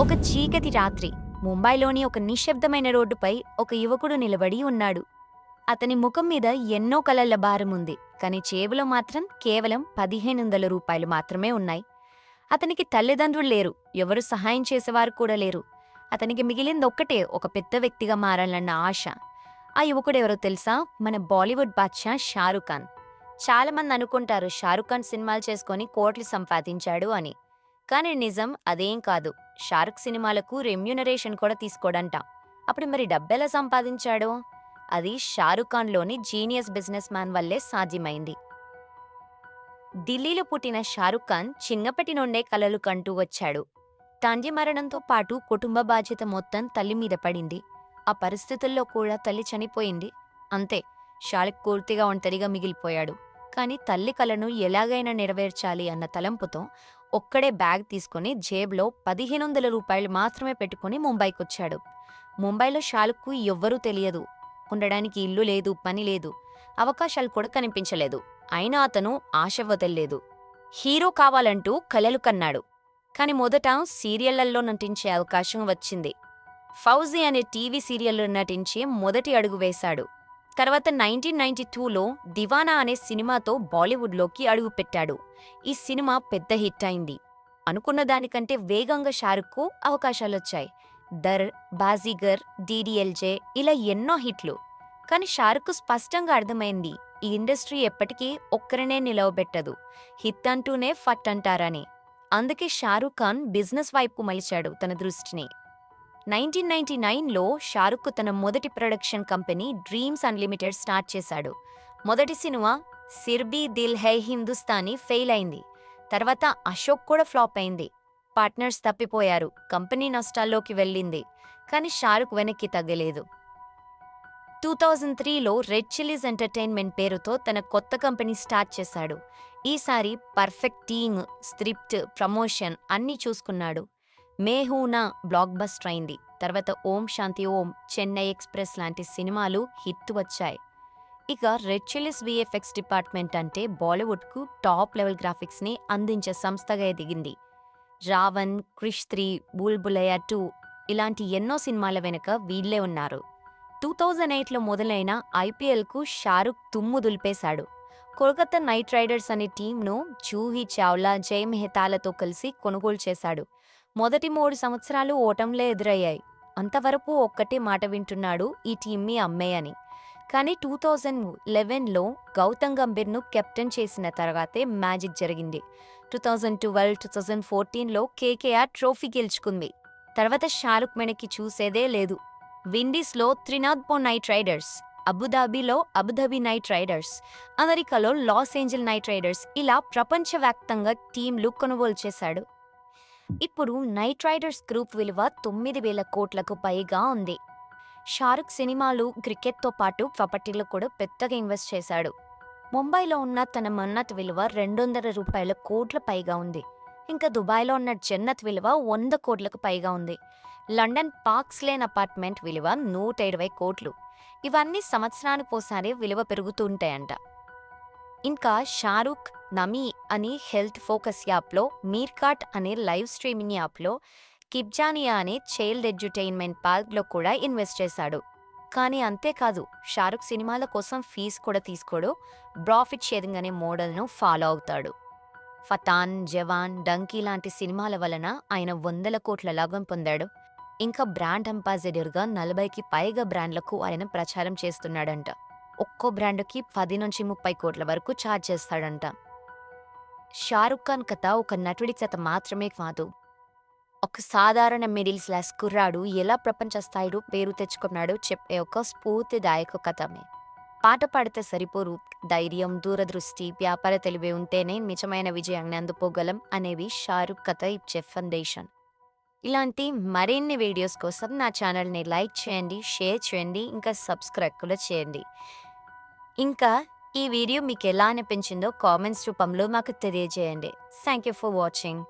ఒక చీకటి రాత్రి ముంబైలోని ఒక నిశ్శబ్దమైన రోడ్డుపై ఒక యువకుడు నిలబడి ఉన్నాడు. అతని ముఖం మీద ఎన్నో కలల భారం ఉంది కానీ చేబులో మాత్రం కేవలం పదిహేను వందల రూపాయలు మాత్రమే ఉన్నాయి. అతనికి తల్లిదండ్రులు లేరు ఎవరు సహాయం చేసేవారు కూడా లేరు. అతనికి మిగిలింది ఒక్కటే ఒక పెద్ద వ్యక్తిగా మారాలన్న ఆశ. ఆ యువకుడు ఎవరో తెలుసా? మన బాలీవుడ్ బాద్షా షారుఖ్ ఖాన్. చాలా మంది అనుకుంటారు షారుఖ్ ఖాన్ సినిమాలు చేసుకొని కోట్లు సంపాదించాడు అని. కానీ నిజం అదేం కాదు. షారుఖ్ సినిమాలకు రెమ్యూనరేషన్ కూడా తీసుకోడంట. అప్పుడు మరి డబ్బెలా సంపాదించాడు? అది షారుఖ్ ఖాన్లోని జీనియస్ బిజినెస్ మ్యాన్ వల్లే సాధ్యమైంది. ఢిల్లీలో పుట్టిన షారుఖ్ ఖాన్ చిన్నప్పటి నుండే కలలు కంటూ వచ్చాడు. తండ్రి మరణంతో పాటు కుటుంబ బాధ్యత మొత్తం తల్లి మీద పడింది. ఆ పరిస్థితుల్లో కూడా తల్లి చనిపోయింది. అంతే షారుఖ్ పూర్తిగా ఒంటరిగా మిగిలిపోయాడు. కానీ తల్లి కలను ఎలాగైనా నెరవేర్చాలి అన్న తలంపుతో ఒక్కడే బ్యాగ్ తీసుకుని జేబులో పదిహేను వందల రూపాయలు మాత్రమే పెట్టుకుని ముంబైకొచ్చాడు. ముంబైలో షాలుక్కు ఎవ్వరూ తెలియదు. ఉండడానికి ఇల్లు లేదు పని లేదు అవకాశాలు కూడా కనిపించలేదు. అయినా అతను ఆశ వదల్లేదు. హీరో కావాలంటూ కలలు కన్నాడు. కాని మొదట సీరియళ్ళలో నటించే అవకాశం వచ్చింది. ఫౌజీ అనే టీవీ సీరియల్లో నటించి మొదటి అడుగు వేశాడు. తర్వాత నైన్టీన్ నైన్టీ టూలో దివానా అనే సినిమాతో బాలీవుడ్లోకి అడుగుపెట్టాడు. ఈ సినిమా పెద్ద హిట్ అయింది. అనుకున్న దానికంటే వేగంగా షారుఖ్కు అవకాశాలొచ్చాయి. దర్ బాజీగర్ డీడీఎల్జే ఇలా ఎన్నో హిట్లు. కానీ షారుక్ స్పష్టంగా అర్థమైంది ఈ ఇండస్ట్రీ ఎప్పటికీ ఒక్కరినే నిలవబెట్టదు. హిట్ అంటూనే ఫట్ అంటారని. అందుకే షారుఖ్ ఖాన్ బిజినెస్ వైపు మలిచాడు తన దృష్టిని. నైన్టీన్ నైన్టీ నైన్లో షారుఖ్ తన మొదటి production company Dreams Unlimited start చేశాడు. మొదటి సినిమా సిర్బీ దిల్ హై హిందుస్తానీ ఫెయిల్ అయింది. తర్వాత అశోక్ కూడా ఫ్లాప్ అయింది. పార్ట్నర్స్ తప్పిపోయారు. కంపెనీ నష్టాల్లోకి వెళ్ళింది. కానీ షారుఖ్ వెనక్కి తగ్గలేదు. టూ థౌజండ్ త్రీలో రెడ్ చిల్లీస్ ఎంటర్టైన్మెంట్ పేరుతో తన కొత్త కంపెనీ స్టార్ట్ చేశాడు. ఈసారి పర్ఫెక్ట్ టీమ్ స్క్రిప్ట్ ప్రమోషన్ అన్నీ చూసుకున్నాడు. మేహూనా బ్లాక్ బస్టర్ అయింది తర్వాత ఓం శాంతి ఓం చెన్నై ఎక్స్ప్రెస్ లాంటి సినిమాలు హిట్ వచ్చాయి. ఇక రెడ్ చిల్లీస్ విఎఫ్ఎక్స్ డిపార్ట్మెంట్ అంటే బాలీవుడ్కు టాప్ లెవెల్ గ్రాఫిక్స్ని అందించే సంస్థగా ఎదిగింది. రావణ్ క్రిష్ త్రీ బుల్బులయ టూ ఇలాంటి ఎన్నో సినిమాల వెనుక వీళ్ళే ఉన్నారు. టూ థౌజండ్ ఎయిట్లో మొదలైన ఐపీఎల్కు షారుఖ్ తుమ్ము దులిపేశాడు. కోల్కతా నైట్ రైడర్స్ అనే టీంను జూహీ చావ్లా జై మెహతాలతో కలిసి కొనుగోలు చేశాడు. మొదటి మూడు సంవత్సరాలు ఓటంలే ఎదురయ్యాయి. అంతవరకు ఒక్కటే మాట వింటున్నాడు ఈ టీమ్ని అమ్మే అని. కానీ టూ థౌజండ్ లెవెన్లో గౌతమ్ గంభీర్ను కెప్టెన్ చేసిన తర్వాతే మ్యాజిక్ జరిగింది. Two thousand twelve two thousand ఫోర్టీన్లో కేకేఆర్ ట్రోఫీ గెలుచుకుంది. తర్వాత షారుఖ్ మెనక్కి చూసేదే లేదు. విండీస్లో త్రినాథ్పో నైట్ రైడర్స్ అబుదాబీలో అబుదాబీ నైట్ రైడర్స్ అమెరికాలో లాస్ ఏంజల్ నైట్ రైడర్స్ ఇలా ప్రపంచవ్యాప్తంగా టీంలు కొనుగోలు చేశాడు ఇప్పుడు నైట్ రైడర్స్ గ్రూప్ విలువ తొమ్మిది వేల కోట్లకు పైగా ఉంది. షారుఖ్ సినిమాలు క్రికెట్తో పాటు ప్రాపర్టీలో కూడా పెద్దగా ఇన్వెస్ట్ చేశాడు. ముంబైలో ఉన్న తన మన్నత్ విలువ రెండు వందల రూపాయల కోట్ల పైగా ఉంది. ఇంకా దుబాయ్లో ఉన్న జన్నత్ విలువ వంద కోట్లకు పైగా ఉంది. లండన్ పార్క్స్ లేన్ అపార్ట్మెంట్ విలువ నూట ఇరవై కోట్లు. ఇవన్నీ సంవత్సరానికి ఒకసారి విలువ పెరుగుతుంటాయంట ఇంకా షారుఖ్ నమీ అని హెల్త్ ఫోకస్ యాప్లో మీర్కాట్ అనే లైవ్ స్ట్రీమింగ్ యాప్లో కిబ్జానియా అనే చైల్డ్ ఎడ్యుటైన్మెంట్ పార్క్లో కూడా ఇన్వెస్ట్ చేశాడు. కానీ అంతేకాదు షారుఖ్ సినిమాల కోసం ఫీజు కూడా తీసుకోడు ప్రాఫిట్ షేరింగ్ అనే మోడల్ను ఫాలో అవుతాడు. ఫతాన్ జవాన్ డంకీ లాంటి సినిమాల వలన ఆయన వందల కోట్ల లాభం పొందాడు. ఇంకా బ్రాండ్ అంబాసిడర్గా నలభైకి పైగా బ్రాండ్లకు ఆయన ప్రచారం చేస్తున్నాడంట. ఒక్కో బ్రాండ్కి పది నుంచి ముప్పై కోట్ల వరకు ఛార్జ్ చేస్తాడంట. షారుఖ్ ఖాన్ కథ ఒక నటుడి కథ మాత్రమే కాదు. ఒక సాధారణ మిడిల్ క్లాస్ కుర్రాడు ఎలా ప్రపంచ స్థాయిలో పేరు తెచ్చుకున్నాడో చెప్పే ఒక స్ఫూర్తిదాయక కథమే. పాట పాడితే సరిపోరు ధైర్యం దూరదృష్టి వ్యాపార తెలివి ఉంటేనే నిజమైన విజయాన్ని అందుకోగలం అనేవి షారుఖ్ కథ ఇచ్చే ఫౌండేషన్. ఇలాంటి మరిన్ని వీడియోస్ కోసం నా ఛానల్ని లైక్ చేయండి షేర్ చేయండి ఇంకా సబ్స్క్రైబ్ కూడా చేయండి. ఇంకా ఈ వీడియో మీకు ఎలా అనిపించిందో కామెంట్స్ రూపంలో మాకు తెలియజేయండి. Thank you for watching